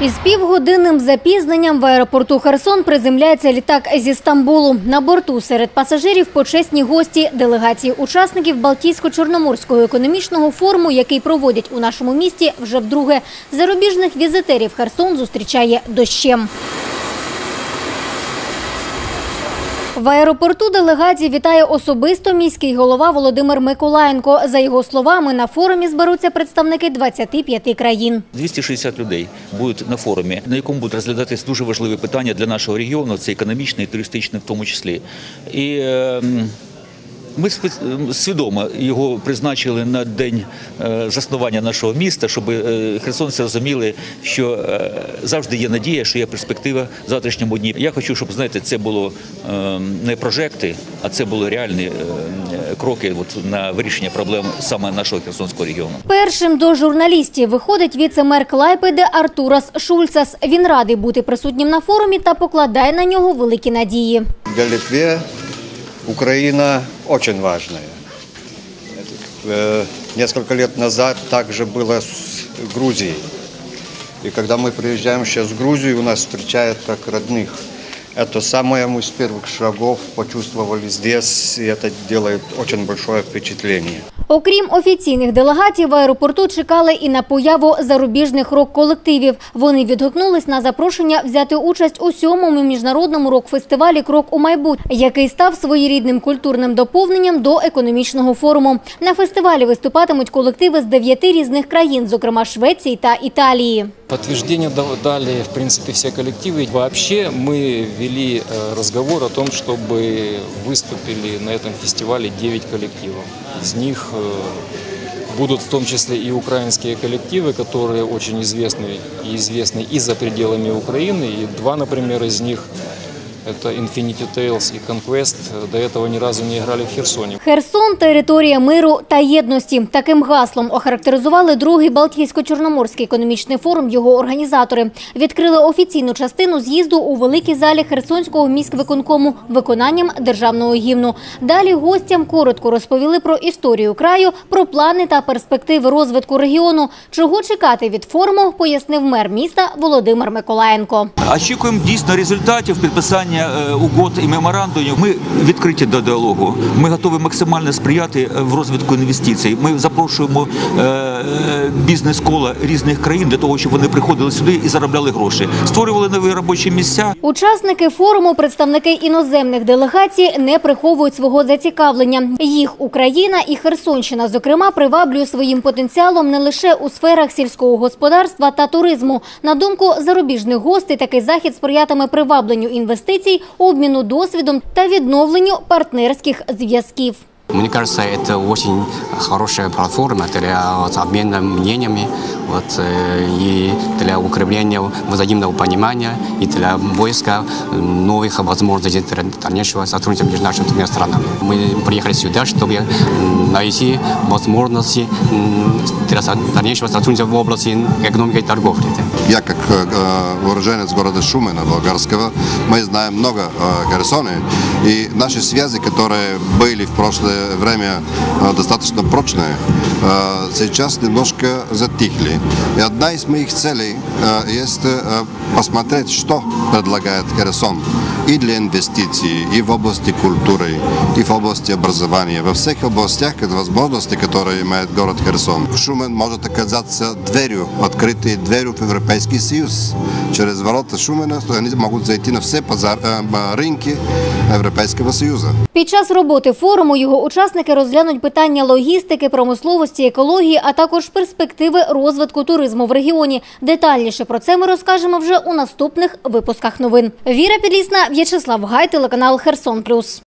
Із півгодинним запізненням в аеропорту Херсон приземляється літак зі Стамбулу. На борту серед пасажирів почесні гості делегації учасників Балтійсько-Чорноморського економічного форуму, який проводять у нашому місті вже вдруге. Зарубіжних візитерів Херсон зустрічає дощем. В аеропорту делегації вітає особисто міський голова Володимир Миколаєнко. За його словами, на форумі зберуться представники 25 країн. 260 людей будуть на форумі, на якому будуть розглядатись дуже важливі питання для нашого регіону, це економічне і туристичне в тому числі. І е, м, ми свідомо його призначили на день е, заснування нашого міста, щоб е, херсонці розуміли, що е, завжди є надія, що є перспектива в завтрашньому дні. Я хочу, щоб знаєте, це було е, не прожекти, а це були реальні кроки от, на вирішення проблем саме нашого херсонського регіону. Першим до журналістів виходить віце-мер Клайпеди Артурас Шульцас. Він радий бути присутнім на форумі та покладає на нього великі надії. Для Литвы Украина очень важная. Э, Несколько лет назад также было с Грузией. И когда мы приезжаем сейчас в Грузию, у нас встречают как родных. Это самое мы с первых шагов почувствовали здесь, и это делает очень большое впечатление. Окрім офіційних делегатів, в аеропорту чекали і на появу зарубіжних рок-колективів. Вони відгукнулись на запрошення взяти участь у сьомому міжнародному рок-фестивалі Крок у майбутнє, який став своєрідним культурним доповненням до економічного форуму. На фестивалі виступатимуть колективи з дев'яти різних країн, зокрема Швеції та Італії. Подтверждение дав- дали, в принципе, все коллективы. Вообще мы вели э, разговор о том, чтобы выступили на этом фестивале 9 коллективов. Из них э, будут в том числе и украинские коллективы, которые очень известны и известны и за пределами Украины. И два, например, из них это Infinity Tales и Conquest. До этого ни разу не играли в Херсоне. Херсон територія миру та єдності. Таким гаслом охарактеризували другий Балтійсько-Чорноморський економічний форум. Його організатори відкрили офіційну частину з'їзду у великій залі Херсонського міськвиконкому виконанням державного гімну. Далі гостям коротко розповіли про історію краю, про плани та перспективи розвитку регіону. Чого чекати від форуму, пояснив мер міста Володимир Миколаєнко. Очікуємо дійсно результатів підписання е, угод і меморандумів. Ми відкриті до діалогу. Ми готові максимально сприяти е, в розвитку інвестицій. Ми запрошуємо е, е, бізнес-кола різних країн для того, щоб вони приходили сюди і заробляли гроші, створювали нові робочі місця. Учасники форуму, представники іноземних делегацій, не приховують свого зацікавлення. Їх Україна і Херсонщина, зокрема, приваблює своїм потенціалом не лише у сферах сільського господарства та туризму. На думку зарубіжних гостей, такий захід сприятиме привабленню інвестицій, обміну досвідом та відновленню партнерських зв'язків. Мне кажется, это очень хорошая платформа для обмена мнениями вот, и для укрепления взаимного понимания и для поиска новых возможностей для дальнейшего сотрудничества между нашими двумя странами. Мы приехали сюда, чтобы найти возможности для дальнейшего сотрудничества в области экономики и торговли. Я как э, уроженец города Шумена, болгарского, мы знаем много о Херсоне. И наши связи, которые были в прошлое время э, достаточно прочные, э, сейчас немножко затихли. И одна из моих целей э, есть э, посмотреть, что предлагает Херсон и для инвестиций, и в области культуры, и в области образования. Во всех областях это возможности, которые имеет город Херсон. Шумен может оказаться дверью, открытой дверью в Европейский Союз. Через ворота Шумена они могут зайти на все базар, э, рынки Европейского Союза. Під час роботи форуму його учасники розглянуть питання логістики, промисловості, екології, а також перспективи розвитку туризму в регіоні. Детальніше про це ми розкажемо вже у наступних випусках новин. Віра Підлісна, В'ячеслав Гай, телеканал Херсон Плюс.